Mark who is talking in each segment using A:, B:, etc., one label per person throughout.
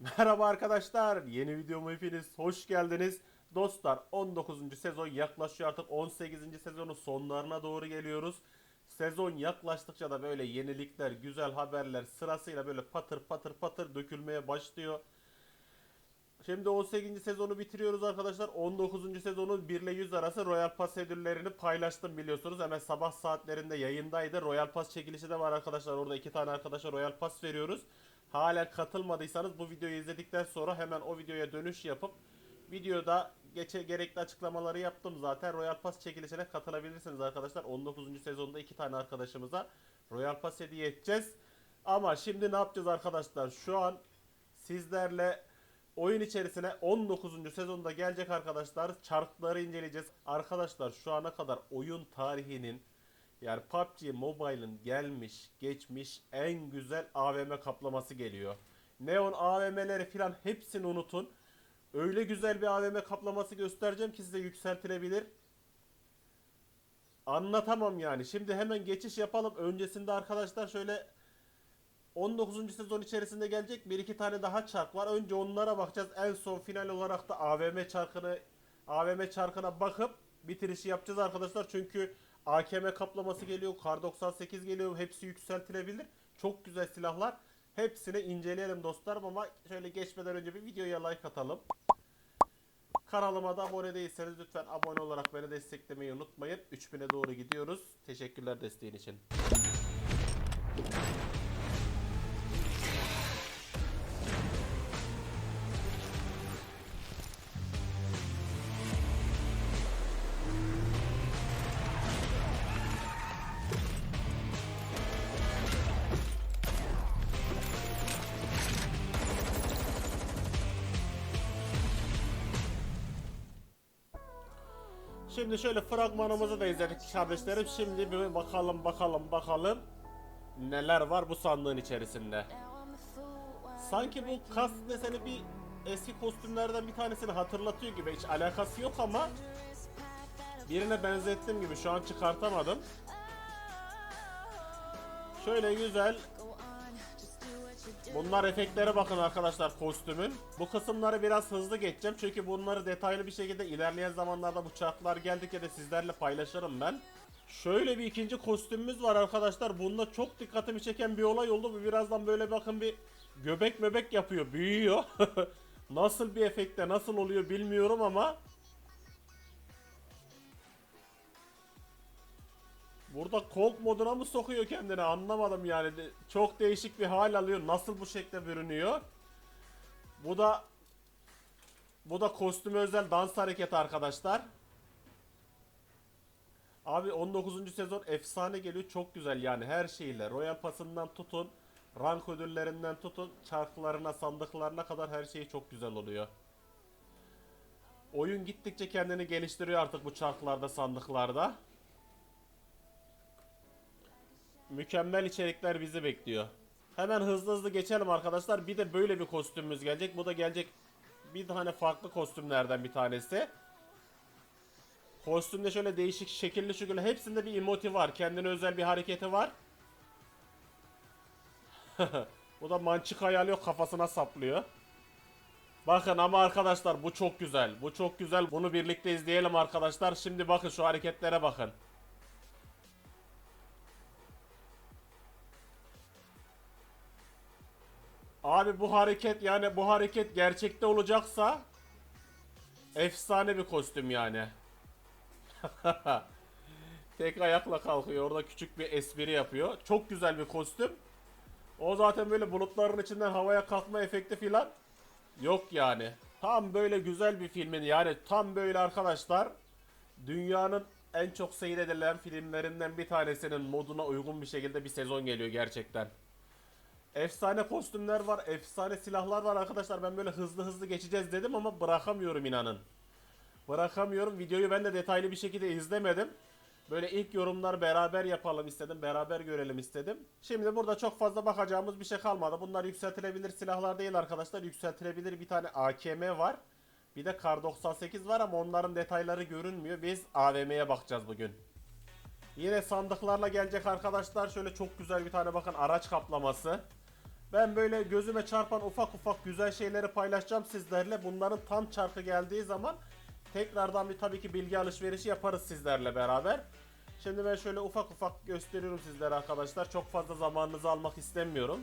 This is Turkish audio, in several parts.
A: Merhaba arkadaşlar. Yeni videoma hepiniz hoş geldiniz. Dostlar 19. sezon yaklaşıyor artık 18. sezonun sonlarına doğru geliyoruz. Sezon yaklaştıkça da böyle yenilikler, güzel haberler sırasıyla böyle patır patır patır dökülmeye başlıyor. Şimdi 18. sezonu bitiriyoruz arkadaşlar. 19. sezonun 1 ile 100 arası Royal Pass ödüllerini paylaştım biliyorsunuz. Hemen sabah saatlerinde yayındaydı. Royal Pass çekilişi de var arkadaşlar. Orada iki tane arkadaşa Royal Pass veriyoruz. Halen katılmadıysanız bu videoyu izledikten sonra hemen o videoya dönüş yapıp videoda geçe gerekli açıklamaları yaptım zaten. Royal Pass çekilişine katılabilirsiniz arkadaşlar. 19. sezonda iki tane arkadaşımıza Royal Pass hediye edeceğiz. Ama şimdi ne yapacağız arkadaşlar? Şu an sizlerle oyun içerisine 19. sezonda gelecek arkadaşlar çarkları inceleyeceğiz. Arkadaşlar şu ana kadar oyun tarihinin yani PUBG Mobile'ın gelmiş geçmiş en güzel AVM kaplaması geliyor. Neon AVM'leri falan hepsini unutun. Öyle güzel bir AVM kaplaması göstereceğim ki size yükseltilebilir. Anlatamam yani. Şimdi hemen geçiş yapalım. Öncesinde arkadaşlar şöyle 19. sezon içerisinde gelecek bir iki tane daha çark var. Önce onlara bakacağız. En son final olarak da AVM çarkını AVM çarkına bakıp bitirişi yapacağız arkadaşlar. Çünkü AKM kaplaması geliyor, Kar 98 geliyor. Hepsi yükseltilebilir. Çok güzel silahlar. Hepsini inceleyelim dostlarım ama şöyle geçmeden önce bir videoya like atalım. Kanalıma da abone değilseniz lütfen abone olarak beni desteklemeyi unutmayın. 3000'e doğru gidiyoruz. Teşekkürler desteğin için. Şimdi şöyle fragmanımızı da izledik kardeşlerim. Şimdi bir bakalım bakalım bakalım neler var bu sandığın içerisinde. Sanki bu kas deseni bir eski kostümlerden bir tanesini hatırlatıyor gibi. Hiç alakası yok ama birine benzettim gibi. Şu an çıkartamadım. Şöyle güzel Bunlar efektlere bakın arkadaşlar kostümün. Bu kısımları biraz hızlı geçeceğim çünkü bunları detaylı bir şekilde ilerleyen zamanlarda bu çarklar geldikçe de sizlerle paylaşırım ben. Şöyle bir ikinci kostümümüz var arkadaşlar. Bunda çok dikkatimi çeken bir olay oldu. Bu birazdan böyle bakın bir göbek möbek yapıyor, büyüyor. nasıl bir efekte nasıl oluyor bilmiyorum ama Burada Colt moduna mı sokuyor kendini anlamadım yani. Çok değişik bir hal alıyor. Nasıl bu şekilde bürünüyor? Bu da bu da kostüme özel dans hareketi arkadaşlar. Abi 19. sezon efsane geliyor. Çok güzel yani her şeyle. Royal Pass'ından tutun, rank ödüllerinden tutun, çarklarına, sandıklarına kadar her şey çok güzel oluyor. Oyun gittikçe kendini geliştiriyor artık bu çarklarda, sandıklarda. Mükemmel içerikler bizi bekliyor. Hemen hızlı hızlı geçelim arkadaşlar. Bir de böyle bir kostümümüz gelecek. Bu da gelecek bir tane farklı kostümlerden bir tanesi. Kostümde şöyle değişik şekilli şekilli hepsinde bir emoti var. Kendine özel bir hareketi var. bu da mançıkayı alıyor kafasına saplıyor. Bakın ama arkadaşlar bu çok güzel. Bu çok güzel. Bunu birlikte izleyelim arkadaşlar. Şimdi bakın şu hareketlere bakın. Abi bu hareket yani bu hareket gerçekte olacaksa efsane bir kostüm yani. Tek ayakla kalkıyor. Orada küçük bir espri yapıyor. Çok güzel bir kostüm. O zaten böyle bulutların içinden havaya kalkma efekti filan yok yani. Tam böyle güzel bir filmin yani tam böyle arkadaşlar dünyanın en çok seyredilen filmlerinden bir tanesinin moduna uygun bir şekilde bir sezon geliyor gerçekten. Efsane kostümler var, efsane silahlar var arkadaşlar. Ben böyle hızlı hızlı geçeceğiz dedim ama bırakamıyorum inanın. Bırakamıyorum. Videoyu ben de detaylı bir şekilde izlemedim. Böyle ilk yorumlar beraber yapalım istedim. Beraber görelim istedim. Şimdi burada çok fazla bakacağımız bir şey kalmadı. Bunlar yükseltilebilir silahlar değil arkadaşlar. Yükseltilebilir bir tane AKM var. Bir de Kar 98 var ama onların detayları görünmüyor. Biz AVM'ye bakacağız bugün. Yine sandıklarla gelecek arkadaşlar. Şöyle çok güzel bir tane bakın araç kaplaması. Ben böyle gözüme çarpan ufak ufak güzel şeyleri paylaşacağım sizlerle. Bunların tam çarkı geldiği zaman tekrardan bir tabii ki bilgi alışverişi yaparız sizlerle beraber. Şimdi ben şöyle ufak ufak gösteriyorum sizlere arkadaşlar. Çok fazla zamanınızı almak istemiyorum.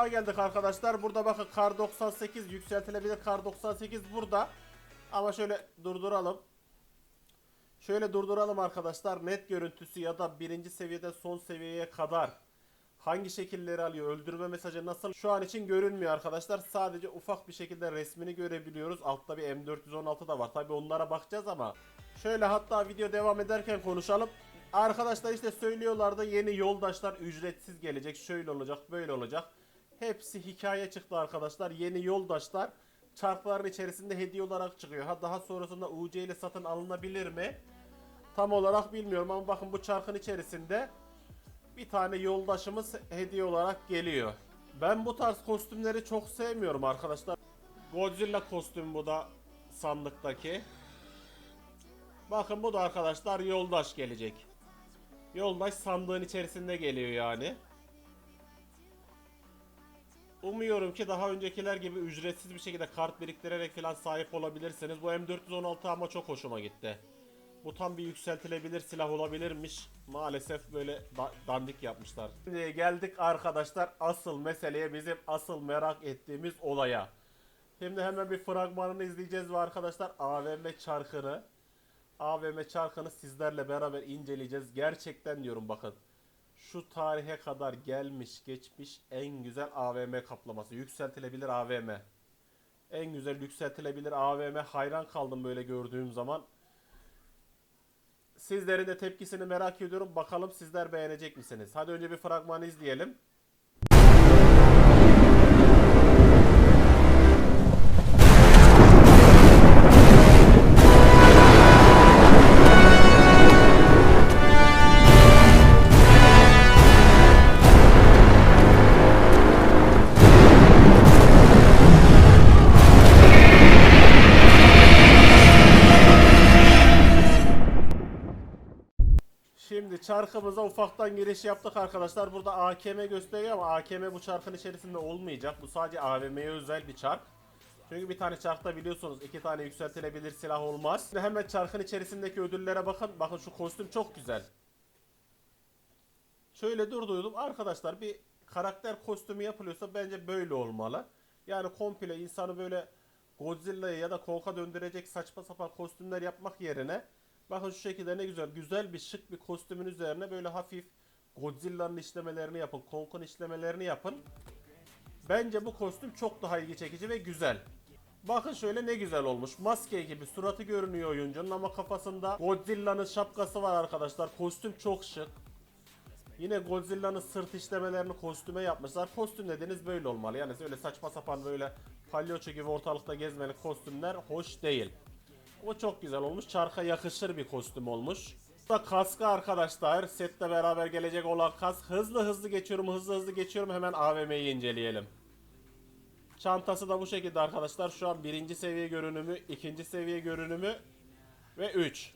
A: Sandığa geldik arkadaşlar. Burada bakın kar 98 yükseltilebilir kar 98 burada. Ama şöyle durduralım. Şöyle durduralım arkadaşlar. Net görüntüsü ya da birinci seviyeden son seviyeye kadar hangi şekilleri alıyor, öldürme mesajı nasıl şu an için görünmüyor arkadaşlar. Sadece ufak bir şekilde resmini görebiliyoruz. Altta bir M416 da var. Tabi onlara bakacağız ama şöyle hatta video devam ederken konuşalım. Arkadaşlar işte söylüyorlardı yeni yoldaşlar ücretsiz gelecek. Şöyle olacak, böyle olacak. Hepsi hikaye çıktı arkadaşlar. Yeni yoldaşlar çarkların içerisinde hediye olarak çıkıyor. Ha daha sonrasında UC ile satın alınabilir mi? Tam olarak bilmiyorum ama bakın bu çarkın içerisinde bir tane yoldaşımız hediye olarak geliyor. Ben bu tarz kostümleri çok sevmiyorum arkadaşlar. Godzilla kostümü bu da sandıktaki. Bakın bu da arkadaşlar yoldaş gelecek. Yoldaş sandığın içerisinde geliyor yani. Umuyorum ki daha öncekiler gibi ücretsiz bir şekilde kart biriktirerek falan sahip olabilirsiniz. Bu M416 ama çok hoşuma gitti. Bu tam bir yükseltilebilir silah olabilirmiş. Maalesef böyle da- dandik yapmışlar. Şimdi geldik arkadaşlar asıl meseleye bizim asıl merak ettiğimiz olaya. Şimdi hemen bir fragmanını izleyeceğiz ve arkadaşlar AVM çarkını AVM çarkını sizlerle beraber inceleyeceğiz. Gerçekten diyorum bakın. Şu tarihe kadar gelmiş geçmiş en güzel AVM kaplaması. Yükseltilebilir AVM. En güzel yükseltilebilir AVM. Hayran kaldım böyle gördüğüm zaman. Sizlerin de tepkisini merak ediyorum. Bakalım sizler beğenecek misiniz? Hadi önce bir fragmanı izleyelim. Çarkımıza ufaktan giriş yaptık arkadaşlar. Burada AKM gösteriyor ama AKM bu çarkın içerisinde olmayacak. Bu sadece AVM'ye özel bir çark. Çünkü bir tane çarkta biliyorsunuz iki tane yükseltilebilir silah olmaz. Şimdi hemen çarkın içerisindeki ödüllere bakın. Bakın şu kostüm çok güzel. Şöyle durduydum. Arkadaşlar bir karakter kostümü yapılıyorsa bence böyle olmalı. Yani komple insanı böyle Godzilla'ya ya da Kong'a döndürecek saçma sapan kostümler yapmak yerine bakın şu şekilde ne güzel güzel bir şık bir kostümün üzerine böyle hafif Godzilla'nın işlemelerini yapın, Kong'un işlemelerini yapın. Bence bu kostüm çok daha ilgi çekici ve güzel. Bakın şöyle ne güzel olmuş. Maske gibi suratı görünüyor oyuncunun ama kafasında Godzilla'nın şapkası var arkadaşlar. Kostüm çok şık. Yine Godzilla'nın sırt işlemelerini kostüme yapmışlar. Kostüm dediğiniz böyle olmalı. Yani öyle saçma sapan böyle palyaço gibi ortalıkta gezmelik kostümler hoş değil. O çok güzel olmuş. Çarka yakışır bir kostüm olmuş. Bu da kaskı arkadaşlar. Setle beraber gelecek olan kask. Hızlı hızlı geçiyorum, hızlı hızlı geçiyorum. Hemen AVM'yi inceleyelim. Çantası da bu şekilde arkadaşlar. Şu an birinci seviye görünümü, ikinci seviye görünümü ve 3.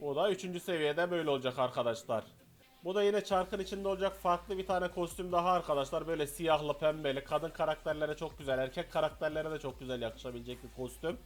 A: Bu da üçüncü seviyede böyle olacak arkadaşlar. Bu da yine çarkın içinde olacak farklı bir tane kostüm daha arkadaşlar. Böyle siyahlı pembeli. Kadın karakterlere çok güzel. Erkek karakterlere de çok güzel yakışabilecek bir kostüm.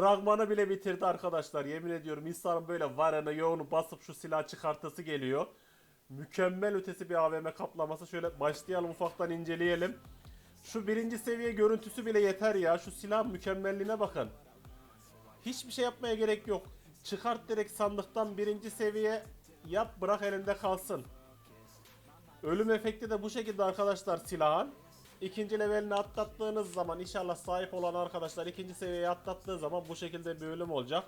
A: Fragmanı bile bitirdi arkadaşlar. Yemin ediyorum insanın böyle varana yoğunu basıp şu silah çıkartası geliyor. Mükemmel ötesi bir AVM kaplaması. Şöyle başlayalım ufaktan inceleyelim. Şu birinci seviye görüntüsü bile yeter ya. Şu silah mükemmelliğine bakın. Hiçbir şey yapmaya gerek yok. Çıkart direkt sandıktan birinci seviye yap bırak elinde kalsın. Ölüm efekti de bu şekilde arkadaşlar silahın. İkinci levelini atlattığınız zaman inşallah sahip olan arkadaşlar ikinci seviyeye atlattığı zaman bu şekilde bir ölüm olacak.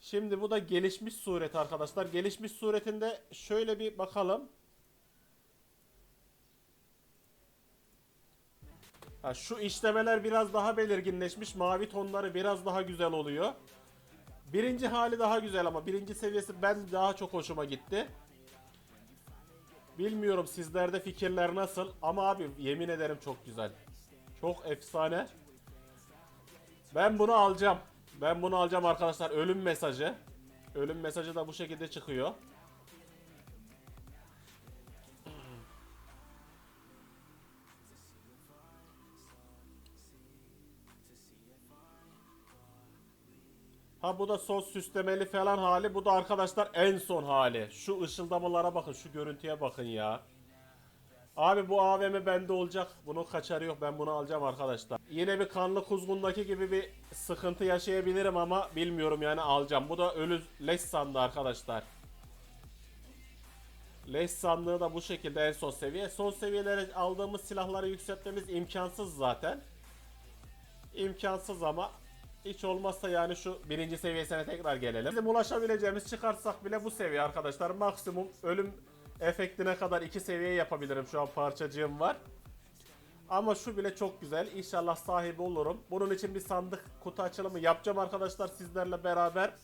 A: Şimdi bu da gelişmiş suret arkadaşlar. Gelişmiş suretinde şöyle bir bakalım. Ha, şu işlemeler biraz daha belirginleşmiş. Mavi tonları biraz daha güzel oluyor. Birinci hali daha güzel ama birinci seviyesi ben daha çok hoşuma gitti. Bilmiyorum sizlerde fikirler nasıl ama abi yemin ederim çok güzel. Çok efsane. Ben bunu alacağım. Ben bunu alacağım arkadaşlar. Ölüm mesajı. Ölüm mesajı da bu şekilde çıkıyor. Ha bu da sos süslemeli falan hali. Bu da arkadaşlar en son hali. Şu ışıldamalara bakın. Şu görüntüye bakın ya. Abi bu AVM bende olacak. Bunun kaçarı yok. Ben bunu alacağım arkadaşlar. Yine bir kanlı kuzgundaki gibi bir sıkıntı yaşayabilirim ama bilmiyorum yani alacağım. Bu da ölü leş sandığı arkadaşlar. Leş sandığı da bu şekilde en son seviye. Son seviyelere aldığımız silahları yükseltmemiz imkansız zaten. İmkansız ama hiç olmazsa yani şu birinci seviyesine tekrar gelelim. Bizim ulaşabileceğimiz çıkarsak bile bu seviye arkadaşlar. Maksimum ölüm efektine kadar iki seviye yapabilirim şu an parçacığım var. Ama şu bile çok güzel. İnşallah sahibi olurum. Bunun için bir sandık kutu açılımı yapacağım arkadaşlar sizlerle beraber.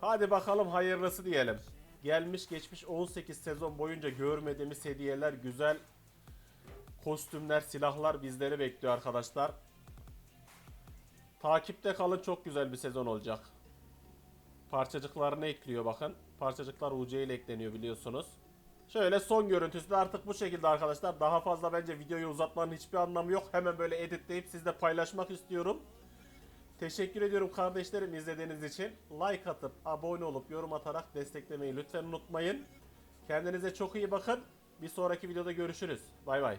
A: Hadi bakalım hayırlısı diyelim. Gelmiş geçmiş 18 sezon boyunca görmediğimiz hediyeler, güzel kostümler, silahlar bizleri bekliyor arkadaşlar. Takipte kalın çok güzel bir sezon olacak. Parçacıklarını ekliyor bakın. Parçacıklar UC ile ekleniyor biliyorsunuz. Şöyle son görüntüsü de artık bu şekilde arkadaşlar. Daha fazla bence videoyu uzatmanın hiçbir anlamı yok. Hemen böyle editleyip sizle paylaşmak istiyorum. Teşekkür ediyorum kardeşlerim izlediğiniz için. Like atıp, abone olup, yorum atarak desteklemeyi lütfen unutmayın. Kendinize çok iyi bakın. Bir sonraki videoda görüşürüz. Bay bay.